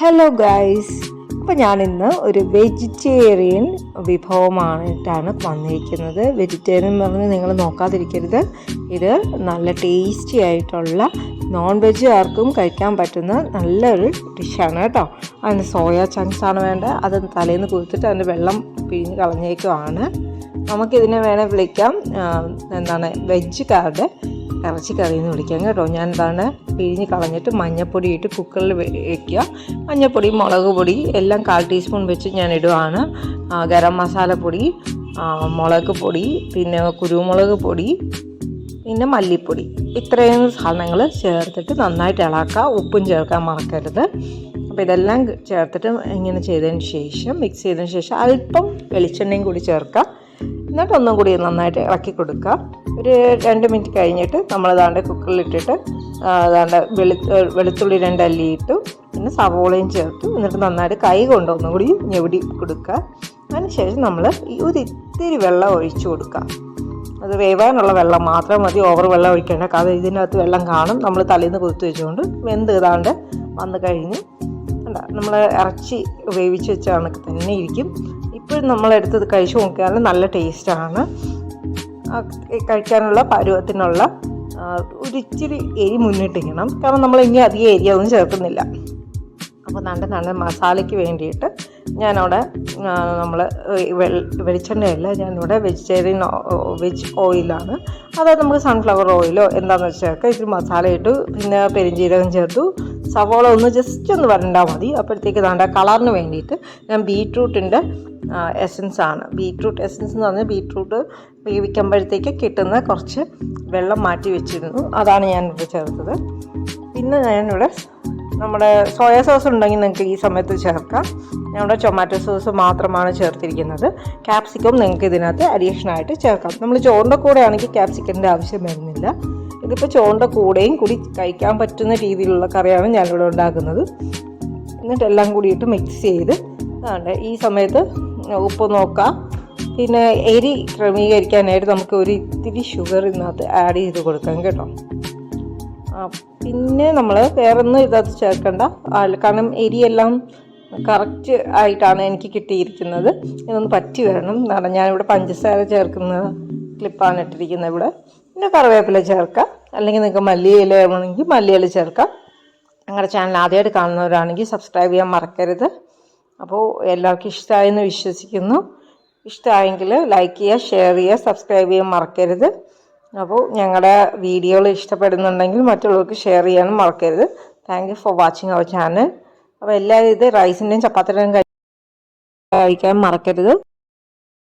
Hello guys അപ്പം ഞാനിന്ന് ഒരു വെജിറ്റേറിയൻ വിഭവമായിട്ടാണ് വന്നിരിക്കുന്നത്. വെജിറ്റേറിയൻ എന്ന് പറഞ്ഞ് നിങ്ങൾ നോക്കാതിരിക്കരുത്. ഇത് നല്ല ടേസ്റ്റി ആയിട്ടുള്ള നോൺ വെജ് ആർക്കും കഴിക്കാൻ പറ്റുന്ന നല്ലൊരു ഡിഷാണ് കേട്ടോ. അതിന് സോയ ചങ്ക്സ് ആണ് വേണ്ടത്. അത് തലേന്ന് കുതിർത്തിട്ട് അതിന്റെ വെള്ളം പിഴിഞ്ഞ് കളഞ്ഞേക്കുവാണ്. നമുക്കിതിനെ വേണേൽ വിളിക്കാം. എന്താണ് വെജ് കാർഡ് ഇറച്ചിക്കറി എന്ന് വിളിക്കാം കേട്ടോ. ഞാൻ എന്താണ് പിഴിഞ്ഞ് കളഞ്ഞിട്ട് മഞ്ഞപ്പൊടി ഇട്ട് കുക്കറിൽ വയ്ക്കുക മഞ്ഞപ്പൊടി മുളക് പൊടി എല്ലാം കാൽ ടീസ്പൂൺ വെച്ച് ഞാൻ ഇടുവാണ് ഗരം മസാല പൊടി മുളക് പൊടി പിന്നെ കുരുമുളക് പൊടി പിന്നെ മല്ലിപ്പൊടി. ഇത്രയും സാധനങ്ങൾ ചേർത്തിട്ട് നന്നായിട്ട് ഇളക്കുക. ഉപ്പും ചേർക്കാൻ മറക്കരുത്. അപ്പോൾ ഇതെല്ലാം ചേർത്തിട്ട് ഇങ്ങനെ ചെയ്തതിന് ശേഷം മിക്സ് ചെയ്തതിന് ശേഷം അല്പം വെളിച്ചെണ്ണയും കൂടി ചേർക്കുക എന്നിട്ട് ഒന്നും കൂടി നന്നായിട്ട് ഇളക്കി കൊടുക്കുക. ഒരു രണ്ട് മിനിറ്റ് കഴിഞ്ഞിട്ട് നമ്മൾ അതാണ്ട് കുക്കറിലിട്ടിട്ട് ദാണ്ട് വെളു വെളുത്തുള്ളി രണ്ടല്ലി ഇട്ടു. പിന്നെ സവോളയും ചേർത്ത്. എന്നിട്ട് നന്നായിട്ട് കൈ കൊണ്ട് ഒന്നും കൂടി ഞെവിടി കൊടുക്കുക. അതിനുശേഷം നമ്മൾ ഒരു ഇത്തിരി വെള്ളം ഒഴിച്ചു കൊടുക്കുക. അത് വേവാനുള്ള വെള്ളം മാത്രം മതി. ഓവർ വെള്ളം ഒഴിക്കേണ്ട. കാരണം ഇതിനകത്ത് വെള്ളം കാണും. നമ്മൾ തലേന്ന് കുതിർത്ത് വെച്ചുകൊണ്ട് വെന്ത് ഇതാണ്ട് വന്ന് കഴിഞ്ഞ് നമ്മൾ ഇറച്ചി വേവിച്ച് വെച്ചാണ് തന്നെ ഇരിക്കും. ഇപ്പോഴും നമ്മളെടുത്തത് കഴിച്ചു നോക്കിയാൽ നല്ല ടേസ്റ്റാണ്. കഴിക്കാനുള്ള പരുവത്തിനുള്ള ഒരിച്ചിരി എരി മുന്നിട്ടിരിക്കണം. കാരണം നമ്മൾ ഇനി അധികം എരി ഒന്നും ചേർക്കുന്നില്ല. അപ്പോൾ നല്ല നല്ല മസാലയ്ക്ക് വേണ്ടിയിട്ട് ഞാനവിടെ നമ്മൾ വെളിച്ചെണ്ണയല്ല ഞാനിവിടെ വെജിറ്റേറിയൻ വെജ് ഓയിലാണ് അതായത് നമുക്ക് സൺഫ്ലവർ ഓയിലോ എന്താണെന്ന് വെച്ചാൽ ഇത്തിരി മസാല ഇട്ടു പിന്നെ പെരിഞ്ജീരകം ചേർത്തു. സവോള ഒന്ന് ജസ്റ്റ് ഒന്ന് വരണ്ടാൽ മതി. അപ്പോഴത്തേക്ക് ദാണ്ട കളറിന് വേണ്ടിയിട്ട് ഞാൻ ബീട്രൂട്ടിന്റെ എസൻസ് ആണ്. ബീട്രൂട്ട് എസൻസ് എന്ന് പറഞ്ഞാൽ ബീട്രൂട്ട് വേവിക്കുമ്പോഴത്തേക്ക് കിട്ടുന്ന കുറച്ച് വെള്ളം മാറ്റി വെച്ചിരുന്നു. അതാണ് ഞാൻ ഇവിടെ ചേർത്തത്. പിന്നെ ഞാനിവിടെ നമ്മുടെ സോയ സോസ് ഉണ്ടെങ്കിൽ നിങ്ങൾക്ക് ഈ സമയത്ത് ചേർക്കാം. ഞങ്ങളുടെ ടൊമാറ്റോ സോസ് മാത്രമാണ് ചേർത്തിരിക്കുന്നത്. ക്യാപ്സിക്കം നിങ്ങൾക്ക് ഇതിനകത്ത് അഡീഷണൽ ആയിട്ട് ചേർക്കാം. നമ്മൾ ചോറിന്റെ കൂടെ ആണെങ്കിൽ ക്യാപ്സിക്കന്റെ ആവശ്യം വരുന്നില്ല. ഇതിപ്പോൾ ചോണ്ട കൂടെയും കൂടി കഴിക്കാൻ പറ്റുന്ന രീതിയിലുള്ള കറിയാണ് ഞാനിവിടെ ഉണ്ടാക്കുന്നത്. എന്നിട്ടെല്ലാം കൂടിയിട്ട് മിക്സ് ചെയ്ത് അതാണ് ഈ സമയത്ത് ഉപ്പ് നോക്കാം. പിന്നെ എരി ക്രമീകരിക്കാനായിട്ട് നമുക്ക് ഒരു ഇത്തിരി ഷുഗർ ഇതിനകത്ത് ആഡ് ചെയ്ത് കൊടുക്കാം കേട്ടോ. പിന്നെ നമ്മൾ വേറൊന്നും ഇതിനകത്ത് ചേർക്കണ്ട. കാരണം എരിയെല്ലാം കറക്റ്റ് ആയിട്ടാണ് എനിക്ക് കിട്ടിയിരിക്കുന്നത്. ഇതൊന്ന് പറ്റി വരണം. കാരണം ഞാനിവിടെ പഞ്ചസാര ചേർക്കുന്ന ക്ലിപ്പാണ് ഇട്ടിരിക്കുന്നത് ഇവിടെ. പിന്നെ കറിവേപ്പില ചേർക്കാം. അല്ലെങ്കിൽ നിങ്ങൾക്ക് മല്ലിയില വേണമെങ്കിൽ മല്ലിയില ചേർക്കാം. ഞങ്ങളുടെ ചാനൽ ആദ്യമായിട്ട് കാണുന്നവരാണെങ്കിൽ സബ്സ്ക്രൈബ് ചെയ്യാൻ മറക്കരുത്. അപ്പോൾ എല്ലാവർക്കും ഇഷ്ടമായെന്ന് വിശ്വസിക്കുന്നു. ഇഷ്ടമായെങ്കിൽ ലൈക്ക് ചെയ്യുക ഷെയർ ചെയ്യുക സബ്സ്ക്രൈബ് ചെയ്യാൻ മറക്കരുത്. അപ്പോൾ ഞങ്ങളുടെ വീഡിയോകൾ ഇഷ്ടപ്പെടുന്നുണ്ടെങ്കിൽ മറ്റുള്ളവർക്ക് ഷെയർ ചെയ്യാനും മറക്കരുത്. Thank for watching our channel അപ്പോൾ എല്ലാവരും ഇത് റൈസിന്റെയും ചപ്പാത്തിയുടെയും കഴിക്കാൻ മറക്കരുത്.